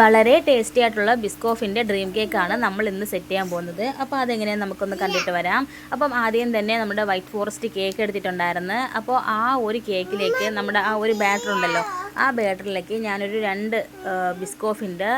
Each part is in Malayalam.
വളരെ ടേസ്റ്റി ആയിട്ടുള്ള ബിസ്കോഫിന്റെ ഡ്രീം കേക്കാണ് നമ്മൾ ഇന്ന് സെറ്റ് ചെയ്യാൻ പോകുന്നത്. അപ്പോൾ അതെങ്ങനെയാണ് നമുക്കൊന്ന് കണ്ടിട്ട് വരാം. അപ്പം ആദ്യം തന്നെ നമ്മുടെ വൈറ്റ് ഫോറസ്റ്റ് കേക്ക് എടുത്തിട്ടുണ്ടായിരുന്നു. അപ്പോൾ ആ ഒരു കേക്കിലേക്ക് നമ്മുടെ ആ ഒരു ബാറ്റർ ഉണ്ടല്ലോ. ആ ബാറ്ററിലേക്ക് ഞാനൊരു രണ്ട് ബിസ്കോഫിന്റെ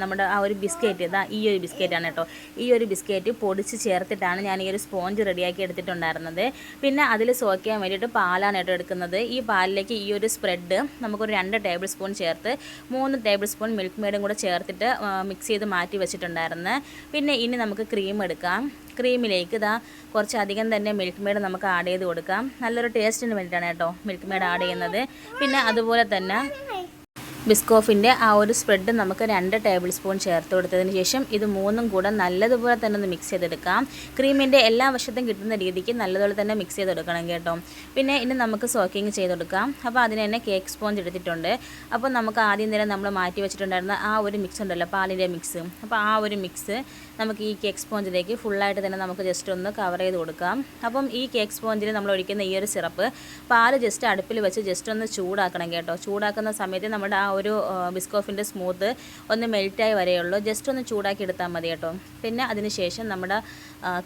നമ്മുടെ ആ ഒരു ബിസ്ക്കറ്റ് ഇതാ ഈ ഒരു ബിസ്ക്കറ്റാണ് കേട്ടോ. ഈ ഒരു ബിസ്ക്കറ്റ് പൊടിച്ച് ചേർത്തിട്ടാണ് ഞാൻ ഈ ഒരു സ്പോഞ്ച് റെഡിയാക്കി എടുത്തിട്ടുണ്ടായിരുന്നത്. പിന്നെ അതിൽ സോക്കാൻ വേണ്ടിയിട്ട് പാലാണ് കേട്ടോ എടുക്കുന്നത്. ഈ പാലിലേക്ക് ഈ ഒരു സ്പ്രെഡ് നമുക്കൊരു രണ്ട് ടേബിൾ സ്പൂൺ ചേർത്ത് മൂന്ന് ടേബിൾ സ്പൂൺ മിൽക്ക് മെയ്ഡും കൂടെ ചേർത്തിട്ട് മിക്സ് ചെയ്ത് മാറ്റി വെച്ചിട്ടുണ്ടായിരുന്നു. പിന്നെ ഇനി നമുക്ക് ക്രീം എടുക്കാം. ക്രീമിലേക്ക് ഇതാ കുറച്ചധികം തന്നെ മിൽക്ക് മെയ്ഡ് നമുക്ക് ആഡ് ചെയ്ത് കൊടുക്കാം. നല്ലൊരു ടേസ്റ്റിന് വേണ്ടിയിട്ടാണ് കേട്ടോ മിൽക്ക് മെയ്ഡ് ആഡ് ചെയ്യുന്നത്. പിന്നെ അതുപോലെ തന്നെ ബിസ്കോഫിന്റെ ആ ഒരു സ്പ്രെഡ് നമുക്ക് രണ്ട് ടേബിൾ സ്പൂൺ ചേർത്ത് കൊടുത്തതിന് ശേഷം ഇത് മൂന്നും കൂടെ നല്ലതുപോലെ തന്നെ ഒന്ന് മിക്സ് ചെയ്തെടുക്കാം. ക്രീമിന്റെ എല്ലാ വശത്തും കിട്ടുന്ന രീതിക്ക് നല്ലതുപോലെ തന്നെ മിക്സ് ചെയ്തെടുക്കണം കേട്ടോ. പിന്നെ ഇനി നമുക്ക് സോക്കിങ് ചെയ്തെടുക്കാം അപ്പോൾ അതിന് തന്നെ കേക്ക് സ്പോഞ്ച് എടുത്തിട്ടുണ്ട്. അപ്പോൾ നമുക്ക് ആദ്യം തന്നെ നമ്മൾ മാറ്റി വെച്ചിട്ടുണ്ടായിരുന്ന ആ ഒരു മിക്സ് ഉണ്ടല്ലോ പാലിന്റെ മിക്സ്. അപ്പോൾ ആ ഒരു മിക്സ് നമുക്ക് ഈ കേക്ക് സ്പോഞ്ചിലേക്ക് ഫുള്ളായിട്ട് തന്നെ നമുക്ക് ജസ്റ്റ് ഒന്ന് കവർ ചെയ്ത് കൊടുക്കാം. അപ്പം ഈ കേക്ക് സ്പോഞ്ചിൽ നമ്മൾ ഒഴിക്കുന്ന ഈ ഒരു സിറപ്പ് പാൽ ജസ്റ്റ് അടുപ്പിൽ വെച്ച് ജസ്റ്റ് ഒന്ന് ചൂടാക്കണം കേട്ടോ. ചൂടാക്കുന്ന സമയത്ത് നമ്മുടെ ആ ഒരു ബിസ്കോഫിന്റെ സ്മൂത്ത് ഒന്ന് മെൽറ്റായി വരെയുള്ളൂ. ജസ്റ്റ് ഒന്ന് ചൂടാക്കി എടുത്താൽ മതി കേട്ടോ. പിന്നെ അതിന് ശേഷം നമ്മുടെ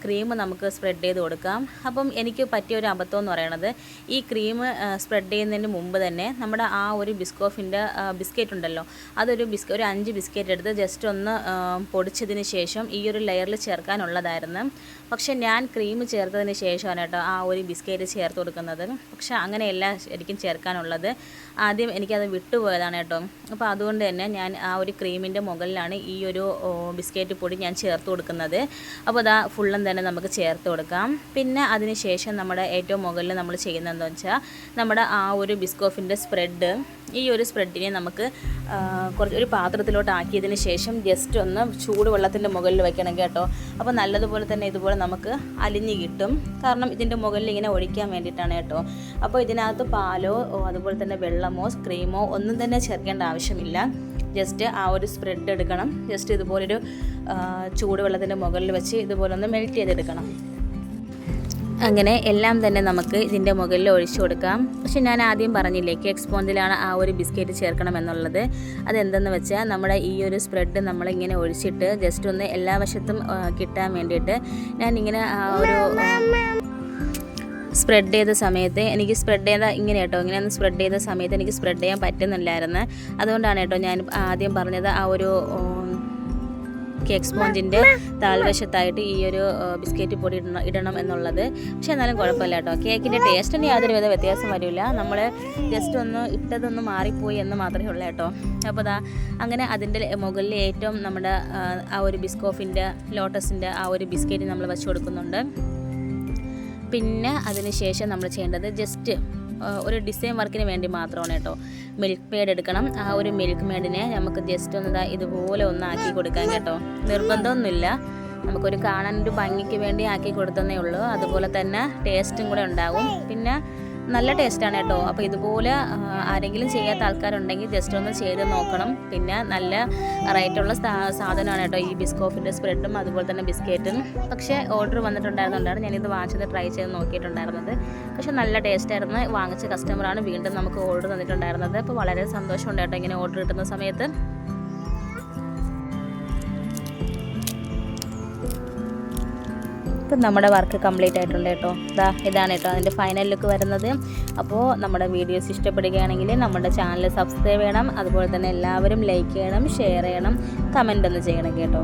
ക്രീം നമുക്ക് സ്പ്രെഡ് ചെയ്ത് കൊടുക്കാം. അപ്പം എനിക്ക് പറ്റിയ ഒരു അബദ്ധം എന്ന് പറയണത് ഈ ക്രീം സ്പ്രെഡ് ചെയ്യുന്നതിന് മുമ്പ് തന്നെ നമ്മുടെ ആ ഒരു ബിസ്കോഫിന്റെ ബിസ്ക്കറ്റ് ഉണ്ടല്ലോ അതൊരു ബിസ്ക ഒരു അഞ്ച് ബിസ്ക്കറ്റ് എടുത്ത് ജസ്റ്റ് ഒന്ന് പൊടിച്ചതിന് ശേഷം ഈ ഒരു ലെയറിൽ ചേർക്കാനുള്ളതായിരുന്നു. പക്ഷേ ഞാൻ ക്രീം ചേർത്തതിന് ശേഷമാണ് കേട്ടോ ആ ഒരു ബിസ്ക്കറ്റ് ചേർത്ത് കൊടുക്കുന്നത്. പക്ഷേ അങ്ങനെയല്ല ശരിക്കും ചേർക്കാനുള്ളത്. ആദ്യം എനിക്കത് വിട്ടുപോയതാണ് കേട്ടോ. അപ്പോൾ അതുകൊണ്ട് തന്നെ ഞാൻ ആ ഒരു ക്രീമിന്റെ മുകളിലാണ് ഈ ഒരു ബിസ്ക്കറ്റ് പൊടി ഞാൻ ചേർത്ത് കൊടുക്കുന്നത്. അപ്പോൾ അതാ ഫുള്ളും തന്നെ നമുക്ക് ചേർത്ത് കൊടുക്കാം. പിന്നെ അതിന് ശേഷം നമ്മുടെ ഏറ്റവും മുകളിൽ നമ്മൾ ചെയ്യുന്നതെന്ന് വെച്ചാൽ നമ്മുടെ ആ ഒരു ബിസ്കോഫിന്റെ സ്പ്രെഡ് ഈ ഒരു സ്പ്രെഡിനെ നമുക്ക് കുറച്ച് ഒരു പാത്രത്തിലോട്ട് ആക്കിയതിന് ശേഷം ജസ്റ്റ് ഒന്ന് ചൂടുവെള്ളത്തിന്റെ മുകളിൽ വെക്കണം കേട്ടോ. അപ്പോൾ നല്ലതുപോലെ തന്നെ ഇതുപോലെ നമുക്ക് അലിഞ്ഞ് കിട്ടും. കാരണം ഇതിന്റെ മുകളിൽ ഇങ്ങനെ ഒഴിക്കാൻ വേണ്ടിയിട്ടാണ് കേട്ടോ. അപ്പോൾ ഇതിനകത്ത് പാലോ അതുപോലെ തന്നെ വെള്ളമോ ക്രീമോ ഒന്നും തന്നെ ചേർക്കേണ്ട ആവശ്യമില്ല. ജസ്റ്റ് ആ ഒരു സ്പ്രെഡ് എടുക്കണം. ജസ്റ്റ് ഇതുപോലൊരു ചൂടുവെള്ളത്തിന്റെ മുകളിൽ വെച്ച് ഇതുപോലൊന്ന് മെൽറ്റ് ചെയ്തെടുക്കണം. അങ്ങനെ എല്ലാം തന്നെ നമുക്ക് ഇതിന്റെ മുകളിൽ ഒഴിച്ചു കൊടുക്കാം. പക്ഷെ ഞാൻ ആദ്യം പറഞ്ഞില്ലേ കേക്ക് സ്പോഞ്ചിലാണ് ആ ഒരു ബിസ്ക്കറ്റ് ചേർക്കണം എന്നുള്ളത്. അതെന്തെന്ന് വെച്ചാൽ നമ്മുടെ ഈ ഒരു സ്പ്രെഡ് നമ്മളിങ്ങനെ ഒഴിച്ചിട്ട് ജസ്റ്റ് ഒന്ന് എല്ലാ വശത്തും കിട്ടാൻ വേണ്ടിയിട്ട് ഞാൻ ഇങ്ങനെ ആ ഒരു സ്പ്രെഡ് ചെയ്ത സമയത്ത് എനിക്ക് സ്പ്രെഡ് ചെയ്ത ഇങ്ങനെ കേട്ടോ ഇങ്ങനെ സ്പ്രെഡ് ചെയ്ത സമയത്ത് എനിക്ക് സ്പ്രെഡ് ചെയ്യാൻ പറ്റുന്നില്ലായിരുന്നു. അതുകൊണ്ടാണ് കേട്ടോ ഞാൻ ആദ്യം പറഞ്ഞത് ആ ഒരു കേക്ക് സ്പോഞ്ചിന്റെ താൽവശത്തായിട്ട് ഈ ഒരു ബിസ്ക്കറ്റ് പൊടി ഇടണം ഇടണം എന്നുള്ളത്. പക്ഷേ എന്നാലും കുഴപ്പമില്ല കേട്ടോ. കേക്കിന്റെ ടേസ്റ്റിന് യാതൊരു വിധ വ്യത്യാസം വരില്ല. നമ്മൾ ജസ്റ്റ് ഒന്ന് ഇട്ടതൊന്ന് മാറിപ്പോയി എന്ന് മാത്രമേ ഉള്ളൂ കേട്ടോ. അപ്പോൾ അതാ അങ്ങനെ അതിന്റെ മുകളിൽ ഏറ്റവും നമ്മുടെ ആ ഒരു ബിസ്കോഫിന്റെ ലോട്ടസിന്റെ ആ ഒരു ബിസ്ക്കറ്റ് നമ്മൾ വെച്ച് കൊടുക്കുന്നുണ്ട്. പിന്നെ അതിന് ശേഷം നമ്മൾ ചെയ്യേണ്ടത് ജസ്റ്റ് ഒരു ഡിസൈൻ വർക്കിന് വേണ്ടി മാത്രമാണ് കേട്ടോ. മിൽക്ക് പേഡ് എടുക്കണം. ആ ഒരു മിൽക്ക് മേഡിനെ നമുക്ക് ജസ്റ്റ് ഒന്ന് ഇതുപോലെ ഒന്ന് ആക്കി കൊടുക്കാൻ കേട്ടോ. നിർബന്ധമൊന്നുമില്ല. നമുക്കൊരു കാണാൻ ഒരു ഭംഗിക്ക് വേണ്ടി ആക്കി കൊടുത്തതേ ഉള്ളൂ. അതുപോലെ തന്നെ ടേസ്റ്റും കൂടെ ഉണ്ടാകും പിന്നെ നല്ല ടേസ്റ്റാണ് കേട്ടോ. അപ്പോൾ ഇതുപോലെ ആരെങ്കിലും ചെയ്യാത്ത ആൾക്കാരുണ്ടെങ്കിൽ ജസ്റ്റ് ഒന്ന് ചെയ്ത് നോക്കണം. പിന്നെ നല്ല റേറ്റുള്ള സാധനമാണ് കേട്ടോ ഈ ബിസ്കോഫിന്റെ സ്പ്രെഡും അതുപോലെ തന്നെ ബിസ്ക്കറ്റും പക്ഷേ ഓർഡർ വന്നിട്ടുണ്ടായിരുന്നുകൊണ്ടാണ് ഞാനിത് വാങ്ങിച്ചത് ട്രൈ ചെയ്ത് നോക്കിയിട്ടുണ്ടായിരുന്നത്. പക്ഷേ നല്ല ടേസ്റ്റായിരുന്നു വാങ്ങിച്ച കസ്റ്റമറാണ് വീണ്ടും നമുക്ക് ഓർഡർ തന്നിട്ടുണ്ടായിരുന്നത്. അപ്പോൾ വളരെ സന്തോഷമുണ്ട് കേട്ടോ ഇങ്ങനെ ഓർഡർ കിട്ടുന്ന സമയത്ത്. ഇപ്പം നമ്മുടെ വർക്ക് കംപ്ലീറ്റ് ആയിട്ടുണ്ട് കേട്ടോ. ഇതാ ഇതാണ് കേട്ടോ അതിന്റെ ഫൈനൽ ലുക്ക് വരുന്നത്. അപ്പോൾ നമ്മുടെ വീഡിയോസ് ഇഷ്ടപ്പെടുകയാണെങ്കിൽ നമ്മുടെ ചാനൽ സബ്സ്ക്രൈബ് ചെയ്യണം. അതുപോലെ തന്നെ എല്ലാവരും ലൈക്ക് ചെയ്യണം ഷെയർ ചെയ്യണം കമന്റ് ഒന്ന് ചെയ്യണം കേട്ടോ.